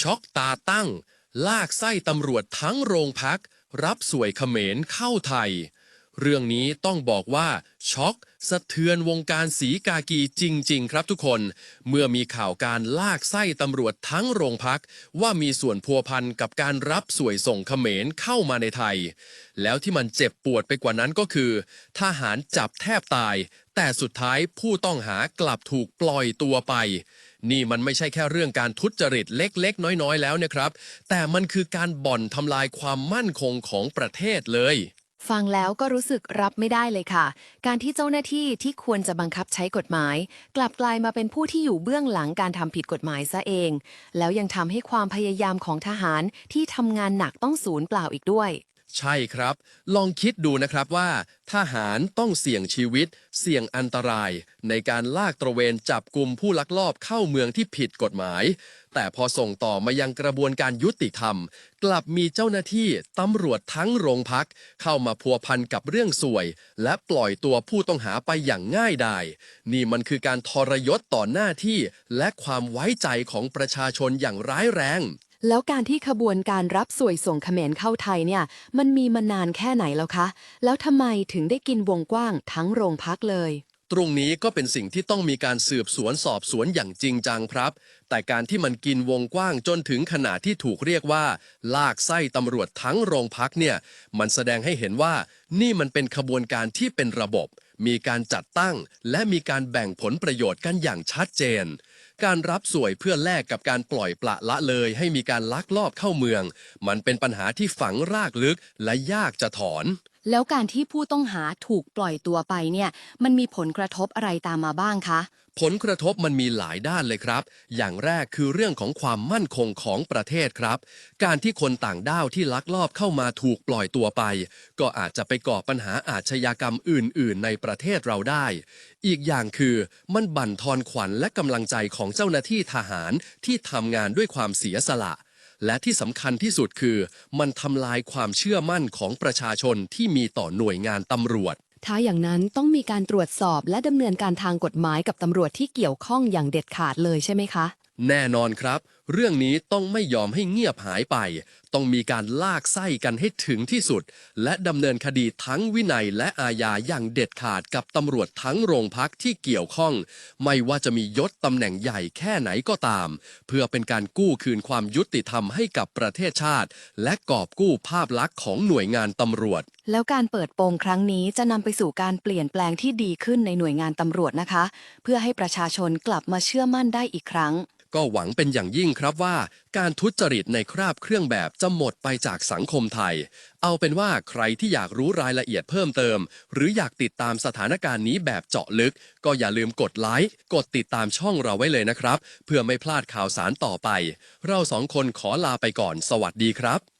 ช็อกตาตั้ง ลากไส้ตำรวจทั้งโรงพัก รับสวยเขมรเข้าไทย เรื่องนี้ต้องบอกว่าช็อกสะเทือนวงการสีกากีจริง ๆ ครับทุกคน เมื่อมีข่าวการลากไส้ตำรวจทั้งโรงพัก ว่ามีส่วนพัวพันกับการรับสวยส่งเขมรเข้ามาในไทย แล้วที่มันเจ็บปวดไปกว่านั้นก็คือ ทหารจับแทบตาย แต่สุดท้ายผู้ต้องหากลับถูกปล่อยตัวไป นี่มันไม่ใช่แค่เรื่องการทุจริตเล็กๆ น้อยๆ แล้วนะครับ แต่มันคือการบ่อนทำลายความมั่นคงของประเทศเลยฟังแล้วก็รู้สึกรับไม่ได้เลยค่ะ การที่เจ้าหน้าที่ที่ควรจะบังคับใช้กฎหมาย กลับกลายมาเป็นผู้ที่อยู่เบื้องหลังการทำผิดกฎหมายซะเอง แล้วยังทำให้ความพยายามของทหารที่ทำงานหนักต้องสูญเปล่าอีกด้วย ใช่ครับ ลองคิดดูนะครับว่าทหารต้องเสี่ยงชีวิต เสี่ยงอันตราย ในการลากตระเวนจับกลุ่มผู้ลักลอบเข้าเมืองที่ผิดกฎหมาย แต่พอส่งต่อมายังกระบวนการยุติธรรม กลับมีเจ้าหน้าที่ตำรวจทั้งโรงพัก เข้ามาพัวพันกับเรื่องสวย และปล่อยตัวผู้ต้องหาไปอย่างง่ายดายนี่มันคือการทรยศต่อหน้าที่ และความไว้ใจของประชาชนอย่างร้ายแรง แล้วการที่ขบวนการรับสวยส่งเขมรเข้าไทยเนี่ย มันมีมานานแค่ไหนแล้วคะ แล้วทำไมถึงได้กินวงกว้างทั้งโรงพักเลย ตรงนี้ก็เป็นสิ่งที่ต้องมีการสืบสวนสอบสวนอย่างจริงจังครับ แต่การที่มันกินวงกว้างจนถึงขนาดที่ถูกเรียกว่า ลากไส้ตำรวจทั้งโรงพักเนี่ย มันแสดงให้เห็นว่านี่มันเป็นขบวนการที่เป็นระบบ มีการจัดตั้ง และมีการแบ่งผลประโยชน์กันอย่างชัดเจน การรับสวยเพื่อแลกกับการปล่อยปละละเลยให้มีการลักลอบเข้าเมือง มันเป็นปัญหาที่ฝังรากลึกและยากจะถอนแล้วการที่ผู้ต้องหาถูกปล่อยตัวไปเนี่ย มันมีผลกระทบอะไรตามมาบ้างคะ ผลกระทบมันมีหลายด้านเลยครับ อย่างแรกคือเรื่องของความมั่นคงของประเทศครับ การที่คนต่างด้าวที่ลักลอบเข้ามาถูกปล่อยตัวไป ก็อาจจะไปก่อปัญหาอาชญากรรมอื่น ๆ ในประเทศเราได้ อีกอย่างคือมันบั่นทอนขวัญและกำลังใจของเจ้าหน้าที่ทหารที่ทำงานด้วยความเสียสละ และที่สำคัญที่สุดคือ มันทำลายความเชื่อมั่นของประชาชนที่มีต่อหน่วยงานตำรวจ ถ้าอย่างนั้นต้องมีการตรวจสอบและดำเนินการทางกฎหมายกับตำรวจที่เกี่ยวข้องอย่างเด็ดขาดเลยใช่ไหมคะ แน่นอนครับ เรื่องนี้ต้องไม่ยอมให้เงียบหายไป ต้องมีการลากไส้กันให้ถึงที่สุด และดำเนินคดีทั้งวินัยและอาญาอย่างเด็ดขาดกับตำรวจทั้งโรงพักที่เกี่ยวข้อง ไม่ว่าจะมียศตำแหน่งใหญ่แค่ไหนก็ตาม เพื่อเป็นการกู้คืนความยุติธรรมให้กับประเทศชาติ และกอบกู้ภาพลักษณ์ของหน่วยงานตำรวจ แล้วการเปิดโปงครั้งนี้จะนำไปสู่การเปลี่ยนแปลงที่ดีขึ้นในหน่วยงานตำรวจนะคะ เพื่อให้ประชาชนกลับมาเชื่อมั่นได้อีกครั้ง ก็หวังเป็นอย่างยิ่งครับว่า การทุจริตในคราบเครื่องแบบจะหมดไปจากสังคมไทย เอาเป็นว่าใครที่อยากรู้รายละเอียดเพิ่มเติม หรืออยากติดตามสถานการณ์นี้แบบเจาะลึก ก็อย่าลืมกดไลค์กดติดตามช่องเราไว้เลยนะครับ เพื่อไม่พลาดข่าวสารต่อไป เราสองคนขอลาไปก่อน สวัสดีครับ